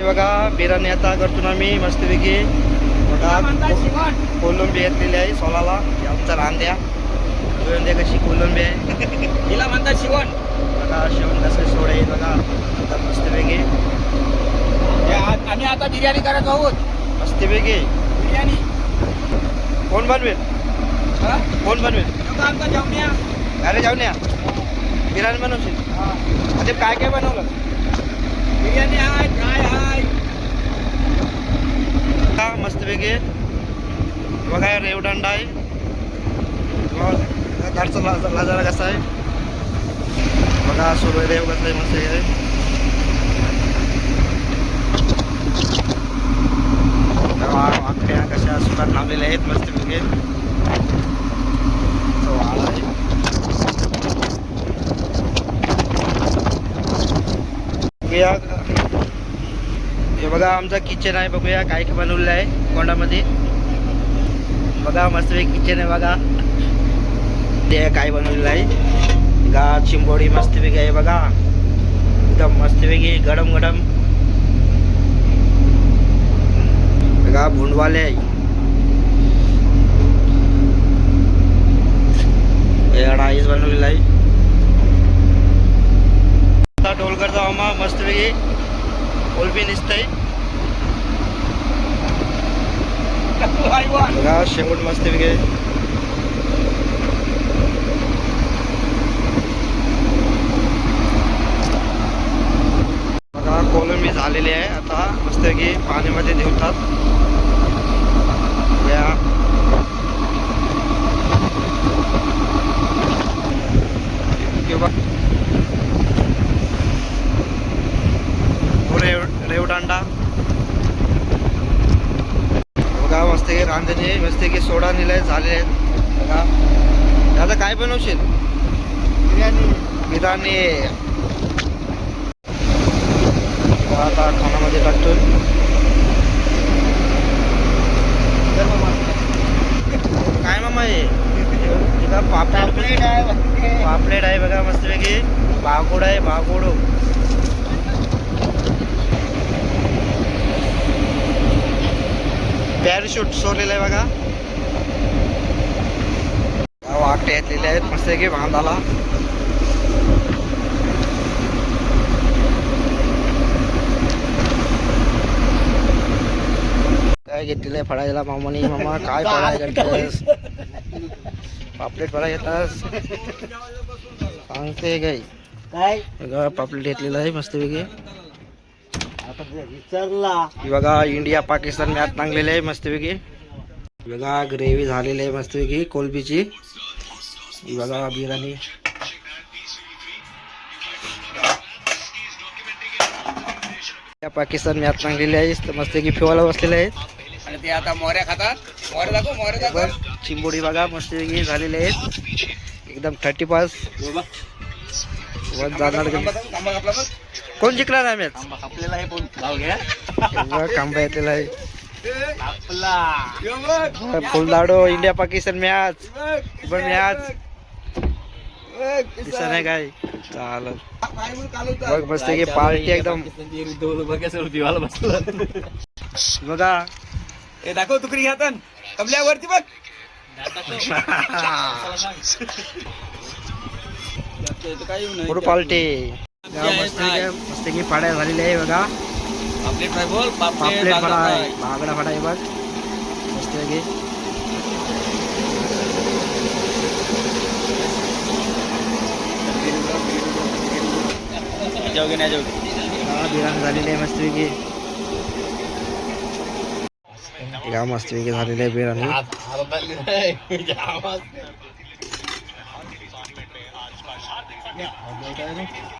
हे बघा बिर्याणी आता करतो ना मी मस्तपैकी. बघा कोलंबी घेतलेली आहे सोलाला. आमचा रांद्या रांद्या कशी कोलंबी आहे. हिला म्हणतात शिवण. बघा शेवण कसं सोड आहे बघा. आता मस्तपैकी. आम्ही आता बिर्याणी करत आहोत. मस्तपैकी. बिर्याणी. कोण बनवेल? हा? कोण बनवेल? आमचा जेवण्या. अरे जाऊन या बिर्याणी बनवशील? आता काय काय बनवलं बिर्याणी आहे फ्राय आहे हा मस्तपैकी बघा हे रेवदंडा आहे. बघा, घरचा लाजा लाजारा कसा आहे. बघा सूर्यदेव कसं आहे मस्त आहे. बघा, आख्या कशा सुखात लावलेल्या आहेत मस्तपैकी तो बघूया. हे बघा आमचा किचन आहे बघूया काय काय बनवलेलं आहे कोंडामध्ये. बघा मस्त किचन आहे बघा. ते काय बनवलेलं आहे. गा चिंबोडी मस्तपैकी आहे बघा. एकदम मस्तपैकी गरम गरम. बघा भुंडवाले आहे. हे राईस बनवलेला आहे. आता ढोलकरचा मस्तपैकी कोलबी निसतंय. बघा शेवट मस्तपैकी. बघा कोलंबी झालेली आहे. आता मस्तपैकी पाण्यामध्ये देवतात या किंवा रेव रेवदांडा बघा मस्त की रांधणे मस्त की सोडा निलय झाले आहेत. बघा. आता काय बनवशील? बिर्याणी. आता खाण्यामध्ये टाकतो काय मामा हे? पापलेट पापलेट आहे बघा मस्तपैकी. बागोड आहे बागोड. पॅराशूट सोडलेलं आहे बघा. वाकटे घेतलेले आहेत मस्तपैकी बांधाला. काय घेतलेलं आहे फळायला मामानी? मामा काय फळाय करतेस पापलेट फळा येतात सांगते काय? काय पापलेट घेतलेलं आहे मस्तपैकी. आता विचारला. बघा इंडिया पाकिस्तान मॅच टांगलेली आहे मस्तपैकी. बघा ग्रेव्ही झालेली आहे मस्तपैकी कोलबीची. बघा बिर्याणी. या पाकिस्तान मॅच टांगलेली आहे तर मस्तपैकी फिवायला बसलेले आहेत. आणि ते आता मोऱ्या खातात. मोरे दाखव मोरे दाखव. चिंबोडी बघा मस्तपैकी झालेले आहेत. एकदम थर्टी पास वन जाणार कोण जिंकणार आहे मॅच? आपल्याला हे पण घ्या येतलेला आहे आपला फुलदाडो इंडिया पाकिस्तान मॅच. बघ मॅच. नाही काय. चालत? बघ मस्त की पार्टी एकदम. बघ हे दाखव कमल्यावरती बघ. पार्टी मस्त मस्त की फाड्या झालेल्या आहे बघा. पापलेट फ्राय बोल पापलेट फडा आहे. बागडा फडा आहे बघ. मस्त की जाऊगे नाही जाऊगे हा बिर्याणी झालेली आहे मस्तपैकी. या मस्तपैकी झालेली आहे